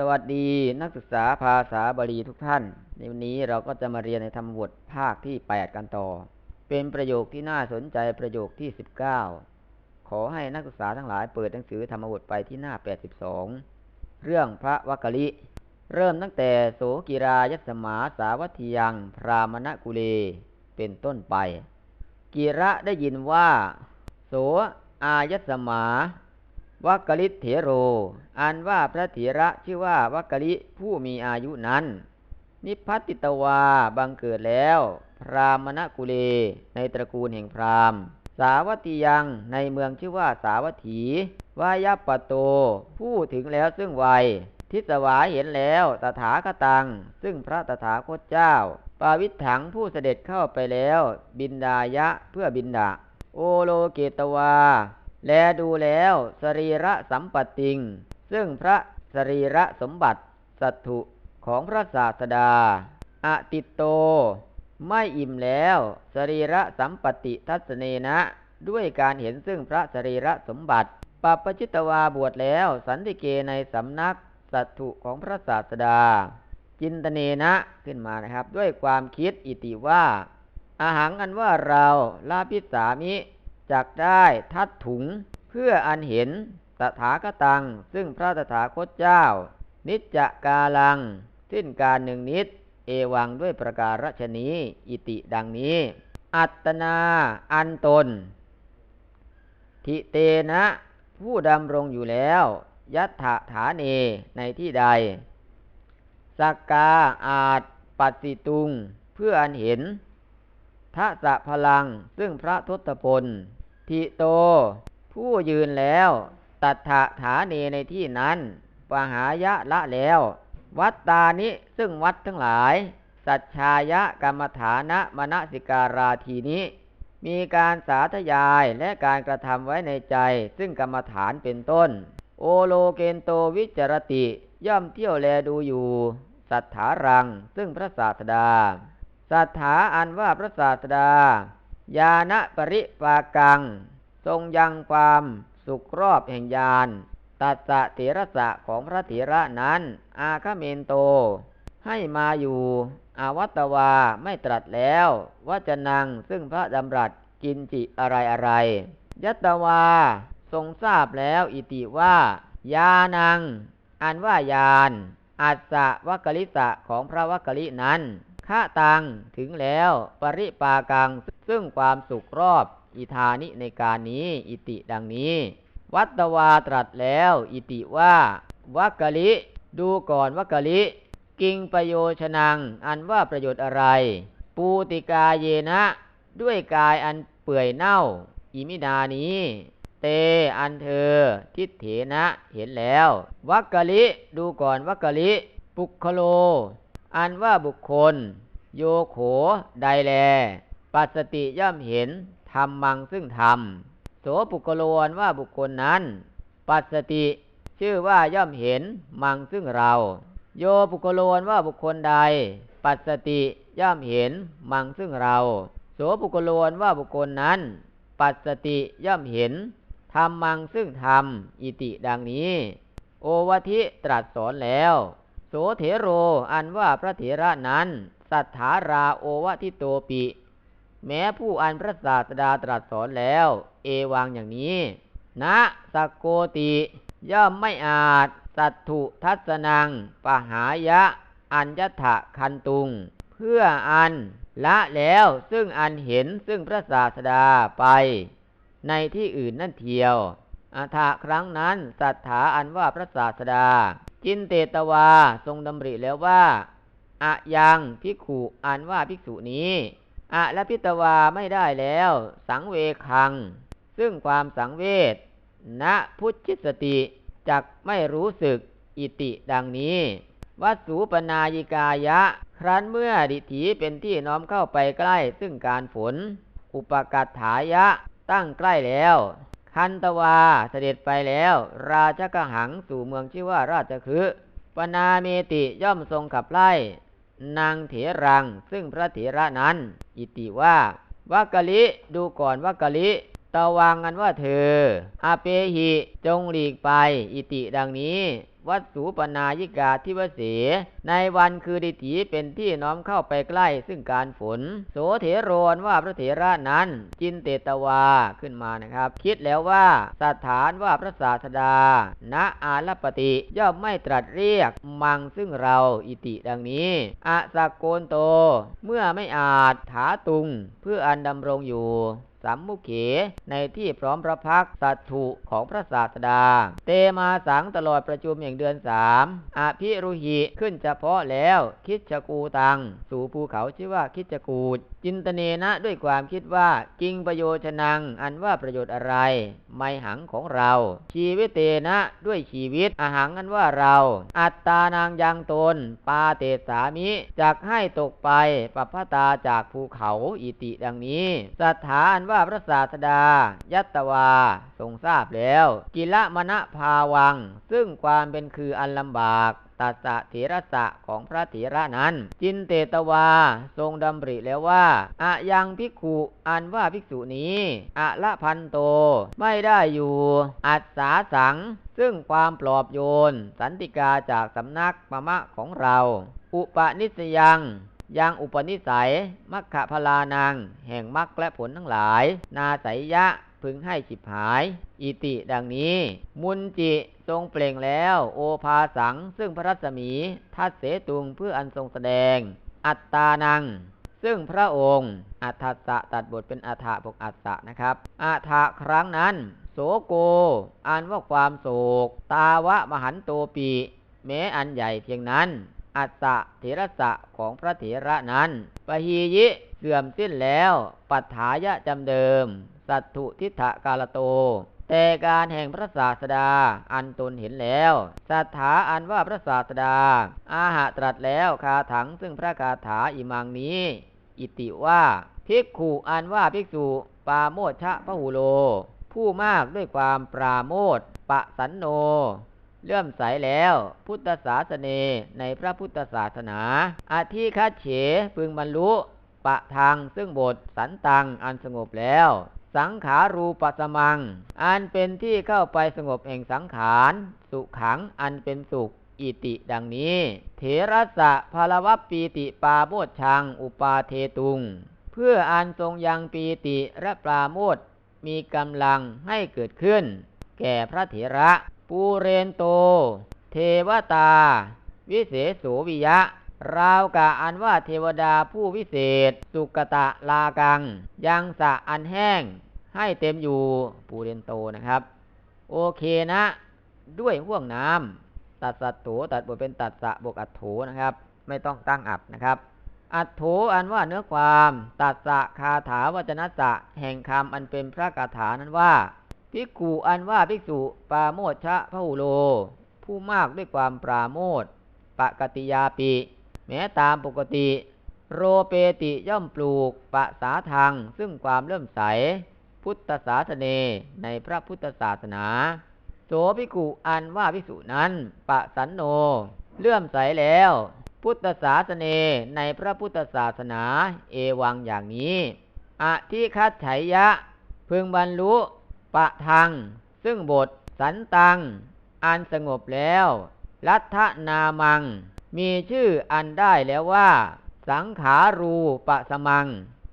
สวัสดีนักศึกษาภาษาบาลีทุกท่าน ในวันนี้เราก็จะมาเรียนในธรรมบทภาคที่ 8 กันต่อ เป็นประโยคที่น่าสนใจประโยคที่ 19 ขอให้นักศึกษาทั้งหลายเปิดหนังสือธรรมบทไปที่หน้า 82 เรื่องพระวักกลิ เริ่มตั้งแต่โสกิรายัสมาสาวัติยัง พรามณกุเล เป็นต้นไป กิระได้ยินว่า โสอายัสมา วักลิเถโร อันว่าพระเถระชื่อว่าวักลิผู้มีอายุนั้น นิพัติตวาบังเกิดแล้ว พรามณกุเล ในตระกูลแห่งพราหมณ์ สาวัติยังในเมืองชื่อว่าสาวัตถี วายปโต ผู้ถึงแล้วซึ่งวัย ทิสวาเห็นแล้วตถาคตัง ซึ่งพระตถาคตเจ้า ปาวิถังผู้เสด็จเข้าไปแล้ว บินดายะเพื่อบินดาโอโลเกตวา แลดูแล้วสรีระสัมปติง ซึ่งพระสรีระสมบัติสัตถุของพระศาสดา อติโต ไม่อิ่มแล้วสรีระสัมปติทัศเนนะ ด้วยการเห็นซึ่งพระสรีระสมบัติปัปปจิตวาบวชแล้ว สันติเกในสำนักสัตถุของพระศาสดา จินตเนนะขึ้นมานะครับ ด้วยความคิดอิติว่า อาหารอันว่าเราลาพิสามิ จักได้ทัดถุง เพื่ออันเห็นตถาคตัง ซึ่งพระตถาคตเจ้า นิจจกาลัง สิ้นการหนึ่งนิด เอวังด้วยประการฉนี้อิติดังนี้ อัตนาอันตน ทิเตนะ ผู้ดำรงอยู่แล้ว ยัตถาฐานเนในที่ใดสักกาอาจปัสสิตุง เพื่ออันเห็นทัสะพลังซึ่งพระทศพล ทิโต ผู้ยืนแล้ว ตัทะฐาเนในที่นั้นปหายะละแล้ว วัตตานิซึ่งวัดทั้งหลาย สัจชายะกรรมฐานะมณสิการาทีนี้ มีการสาธยายและการกระทำไว้ในใจ ซึ่งกรรมฐานเป็นต้น โอโลเกนโตวิจรติย่อมเที่ยวแลดูอยู่ สัทธารัง ซึ่งพระศาสดา สัทธาอันว่าพระศาสดา ยาณปริปากัง ทรงยังความสุขรอบแห่งยานตัสสะเถระสะของพระเถระนั้น อาคเมนโต ให้มาอยู่อาวัตวาไม่ตรัสแล้วว่าจะนังซึ่งพระดำรัสกินจิอะไรอะไร ยัตวาทรงทราบแล้วอิติว่ายานัง อันว่ายานอัสสะวกลิสะของพระวกลินั้น ฆะตังถึงแล้ว ปริปากัง ซึ่งความสุขรอบ อิธานิในการนี้ อิติดังนี้ วัตวาตรัสแล้ว อิติว่าวักลิ ดูก่อนวักลิ กิงประโยชนัง อันว่าประโยชน์อะไร ปูติกาเยนะ ด้วยกายอันเปื่อยเน่า อิมินานี้ เตอันเธอ ทิฏเถนะเห็นแล้ว วักะลิ ดูก่อนวักะลิ ปุคโล อันว่าบุคคล โยโขใดแล ปัสติย่อมเห็นธรรมังซึ่งธรรมโสปุกโลนว่าบุคคลนั้น ปัสติชื่อว่าย่อมเห็นมังซึ่งเรา โยปุกโลนว่าบุคคลใด ปัสติย่อมเห็นมังซึ่งเรา โสปุกโลนว่าบุคคลนั้น ปัสติย่อมเห็นธรรมังซึ่งธรรมอิติดังนี้ โอวทิตรัสสอนแล้ว โสเถโร อันว่าพระเถระนั้น สัทธาราโอวะทิโตปิ แม้ผู้อันพระศาสดาตรัสสอนแล้ว เอวังอย่างนี้ นะสกโกติ ย่อมไม่อาจ สัตถุทัศนังปหายะ อัญญถะคันตุง เพื่ออันละแล้วซึ่งอันเห็นซึ่งพระศาสดาไป ในที่อื่นนั่นเทียวอัฐะครั้งนั้น สัทธาอันว่าพระศาสดา จินเตตวาทรงดำริแล้วว่าอะยังภิกขุอันว่าภิกษุนี้อะและพิตวาไม่ได้แล้ว สังเวคัง ซึ่งความสังเวชณพุทธิสติจักไม่รู้สึกอิติดังนี้ วัสูปนายิกายะ ครั้นเมื่อดิถีเป็นที่น้อมเข้าไปใกล้ ซึ่งการฝน อุปกัตถายะตั้งใกล้แล้ว คันตวาเสด็จไปแล้ว ราชกหังสู่เมืองชื่อว่าราชคือปนาเมติย่อมทรงขับไล่ นางเถรัง ซึ่งพระเถระนั้น อิติว่าวักกะลิดูก่อนวักกะลิ ตตวังอันว่าเธออาเปหิจงหลีกไป อิติดังนี้ วัดสูปนายิกาทิวเส ในวันคือดิถีเป็นที่น้อมเข้าไปใกล้ซึ่งการฝน โสเถโรนว่าพระเถระนั้น จินเตตวาขึ้นมานะครับ คิดแล้วว่าสถานว่าพระศาสดา ณอาลปติย่อมไม่ตรัสเรียกมังซึ่งเราอิติดังนี้อะสกโกนโต เมื่อไม่อาจถาตุงเพื่ออันดำรงอยู่ สัมมุขเข ในที่พร้อมพระพักสัตถุของพระศาสดา เตมาสังตลอดประชุมอย่างเดือนสามอภิรุหิขึ้นเฉพาะแล้ว คิดจกูตัง สู่ภูเขาชื่อว่าคิดจกูด จินตเนนะด้วยความคิดว่ากิงประโยชนัง อันว่าประโยชน์อะไร ไม่หังของเรา ชีวิตเตนะด้วยชีวิตอาหังอันว่าเรา อัตตานางยังตน ปาเตสามิจักให้ตกไปปัพพตาจากภูเขาอิติดังนี้สถาอันว่าพระศาสดา ยัตตวา ทรงทราบแล้ว กิละมณภาวัง ซึ่งความเป็นคืออันลำบากตัสสะเถระสะของพระเถระนั้น จินเตตวา ทรงดำริแล้วว่าอะยังภิกขุอันว่าภิกษุนี้อะละพันโต ไม่ได้อยู่ อัศสาสัง ซึ่งความปลอบโยน สันติกาจากสำนักปะมะของเรา อุปนิสยัง ยังอุปนิสัยมัคคะพลานัง แห่งมรรคและผลทั้งหลาย นาไสยยะพึงให้ฉิบหาย อิติดังนี้ มุนจิทรงเปล่งแล้ว โอภาสัง ซึ่งพระรัศมีทัดเสตุงเพื่ออันทรงแสดง อัตตานัง ซึ่งพระองค์อัฏฐสะตัดบทเป็นอัฏฐบกอัฏสะนะครับอัฏฐะครั้งนั้น โสโกอันว่าความโศก ตาวะมหันโตปีแม้อันใหญ่เพียงนั้น อัตตะเถระสะของพระเถระนั้นปะฮียิเสื่อมสิ้นแล้ว ปัฏฐายะจำเดิม สัตถุทิฏฐกาลโต แต่การแห่งพระศาสดา อันตนเห็นแล้วสัทธาอันว่าพระศาสดา อาหะตรัสแล้วคาถังซึ่งพระคาถาอิมังนี้ อิติว่าภิกขุอันว่าภิกษุปาโมชชะพหุโล ผู้มากด้วยความปราโมทปะสันโน เลื่อมใสแล้ว พุทธศาสเนในพระพุทธศาสนาอาทิคัดเฉพึงบรรลุปะทางซึ่งบทสันตังอันสงบแล้ว สังขารูปสมัง อันเป็นที่เข้าไปสงบแห่งสังขาร สุขังอันเป็นสุขอิติดังนี้ เถระสะพลวัปีติปาโมดชัง อุปาเทตุง เพื่ออันทรงยังปีติและปราโมทมีกำลังให้เกิดขึ้น แก่พระเถระ ปูเรนโต เทวตา วิเศษโสวิยะ ราวกะอันว่าเทวดาผู้วิเศษ สุกตะลากัง ยังสะอันแห้ง ให้เต็มอยู่ปูเรนโตนะครับ โอเคนะ ด้วยห่วงน้ำตัดสัตโถตัดบทเป็นตัดสะบวกอัตโถนะครับ ไม่ต้องตั้งอัดนะครับอัตโถอันว่าเนื้อความ ตัดสะคาถาวจนะสะ แห่งคำอันเป็นพระคาถานั้นว่า ภิกขุอันว่าภิกษุปราโมชะพหุโล ผู้มากด้วยความปราโมทปกติยาปิ แม้ตามปกติ โรเปติย่อมปลูกปะสาทางซึ่งความเลื่อมใส พุทธศาสเนในพระพุทธศาสนา โสภิกขุอันว่าภิกษุนั้น ปะสันโน เลื่อมใสแล้ว พุทธศาสเนในพระพุทธศาสนา เอวังอย่างนี้อธิคัตไฉยะ พึงบรรลุ ปะทัง ซึ่งบท สันตัง อันสงบแล้ว รัฐนามัง มีชื่ออันได้แล้วว่า สังขารูปะสมัง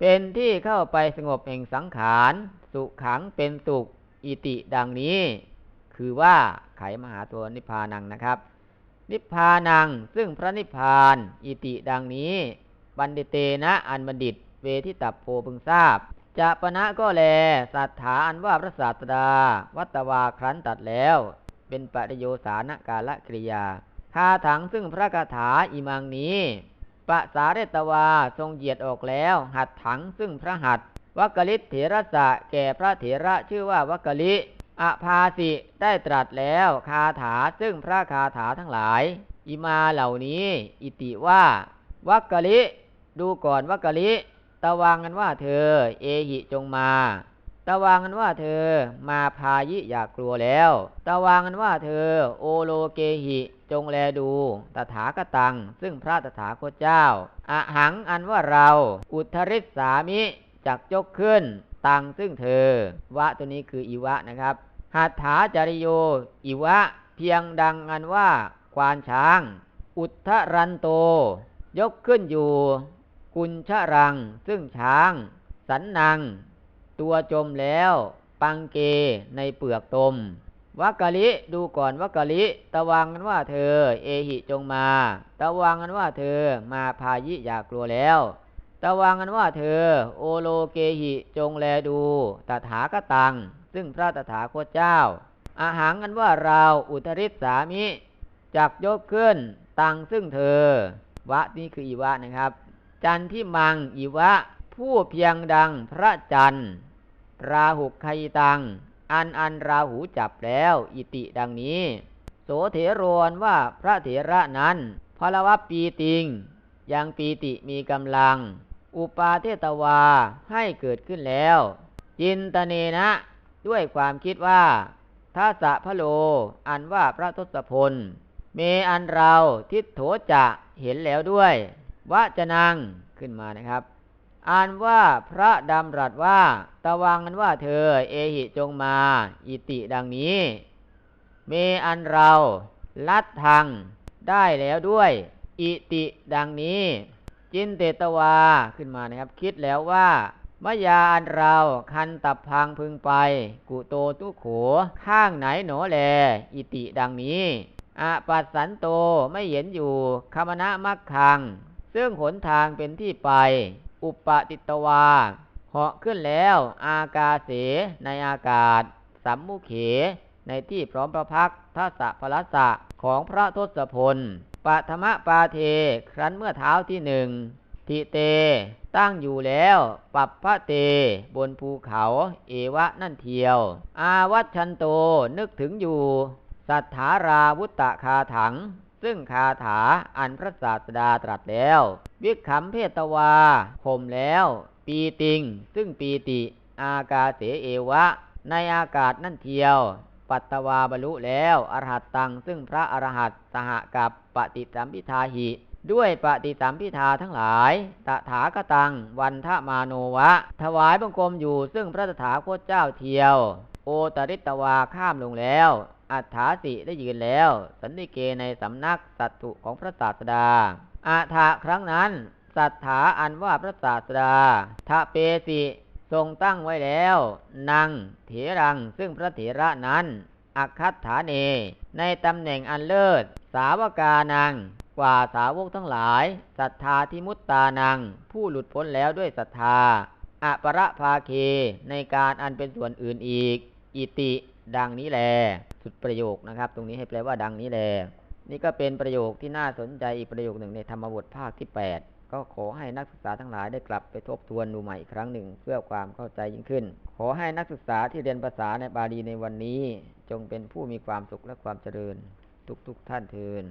เป็นที่เข้าไปสงบแห่งสังขาร สุขังเป็นสุข อิติดังนี้ คือว่าไขมหาตัวนิพพานังนะครับ นิพพานัง ซึ่งพระนิพพาน อิติดังนี้ บันดิเตนะอันบัณฑิต เวทิตับโพพึงทราบ จะปณะก็แลสัทธาอันว่าพระศาสดา วัตวาครั้นตัดแล้ว เป็นปริโยสานกาละกริยาคาถังซึ่งพระคาถาอิมังนี้ปะสาเรตวาทรงเหยียดออกแล้ว หัดถังซึ่งพระหัตวักลิตเถระสะแก่พระเถระชื่อว่าวักลิอภาสิได้ตรัสแล้วคาถาซึ่งพระคาถาทั้งหลาย อิมาเหล่านี้ อิติว่าวักลิดูก่อนวักกลิ ตะวังกันว่าเธอ เอหิจงมาตะวังกันว่าเธอมาพายิอยากกลัวแล้วตะวังกันว่าเธอ โอโลเกหิจงแลดู ตถาคตัง ซึ่งพระตถาคตเจ้าอะหังอันว่าเรา อุทธริสสามิจักยกขึ้น ตังซึ่งเธอ วะตัวนี้คืออีวะนะครับหัตถาจริโย อีวะ เพียงดังอันว่า ควานช้าง อุทธรันโต ยกขึ้นอยู่ กุญชะรัง ซึ่งช้าง สันนัง ตัวจมแล้ว ปังเกในเปลือกตมวักกะลิดูก่อนวักกะลิตะวังกันว่าเธอ เอหิจงมาตะวังกันว่าเธอมาพายิอยากกลัวแล้วตะวังกันว่าเธอ โอโลเกหิจงแลดูตถาคตัง ซึ่งพระตถาคตเจ้า อาหารกันว่าเราอุทริสสามิจักยกขึ้น ตังซึ่งเธอ วะนี่คืออีวะนะครับ จันที่มังอีวะ ผู้เพียงดังพระจันทร์ราหุไคตัง อันอันราหูจับแล้ว อิติดังนี้ โสเถโรนว่าพระเถระนั้นพลวะปีติง ยังปีติมีกำลัง อุปาเทตวาให้เกิดขึ้นแล้ว จินตเนนะ ด้วยความคิดว่าทัสสะพะโล อันว่าพระทศพล เมอันเราทิฏโถจะเห็นแล้วด้วย วจนังขึ้นมานะครับ อ่านว่าพระดำรัสว่า ตะวังกันว่าเธอ เอหิจงมา อิติดังนี้ เมอันเรา ลัดทางได้แล้วด้วย อิติดังนี้ จินเตตวาขึ้นมานะครับ คิดแล้วว่ามยาอันเราคันตับพังพึงไป กุโตตุโขข้างไหนหนอแล อิติดังนี้อปัสสันโตไม่เห็นอยู่คมณะมักคัง ซึ่งหนทางเป็นที่ไป อุปติตวาเหาะขึ้นแล้ว อากาเส ในอากาศ สัมมุเข ในที่พร้อมประพักทัสสะพลัสสะของพระทศพลปัทมปาเท ครั้นเมื่อเท้าที่หนึ่งทิเต ตั้งอยู่แล้ว ปัปพระเต บนภูเขา เอวะนั่นเทียว อาวัชชันโต นึกถึงอยู่ สัทธาราวุตตะคาถัง ซึ่งคาถาอันพระศาสดาตรัสแล้ว วิขำเพตวาข่มแล้ว ปีติง ซึ่งปีติ อากาเสเอวะ ในอากาศนั่นเทียว ปัตตวาบรรลุแล้วอรหัตตัง ซึ่งพระอรหัตสหกับปฏิสัมพิทาหิ ด้วยปฏิสัมพิทาทั้งหลาย ตถาคตัง วันทมาโนวะ ถวายบังคมอยู่ซึ่งพระตถาคตเจ้าเทียว โอตริตวาข้ามลงแล้ว อัฏฐาสิได้ยืนแล้ว สันติเกในสำนักสัตถุของพระศาสดาอาถาครั้งนั้น สัทธาอันว่าพระศาสดาทะเปสิทรงตั้งไว้แล้ว นางเถรังซึ่งพระเถระนั้นอักคัตฐาเน ในตำแหน่งอันเลิศ สาวกานัง กว่าสาวกทั้งหลายศรัทธาที่มุตตานัง ผู้หลุดพ้นแล้วด้วยศรัทธาอปรภาเค ในการอันเป็นส่วนอื่นอีก อิติ ดังนี้แล สุดประโยคนะครับ ตรงนี้ให้แปลว่าดังนี้แลนี่ก็เป็นประโยคที่น่าสนใจอีกประโยคหนึ่งในธรรมบทภาคที่ 8 ก็ขอให้นักศึกษาทั้งหลายได้กลับไปทบทวนดูใหม่อีกครั้งหนึ่ง เพื่อความเข้าใจยิ่งขึ้น ขอให้นักศึกษาที่เรียนภาษาในบาลีในวันนี้ จงเป็นผู้มีความสุขและความเจริญ ทุกๆทท่านเทิน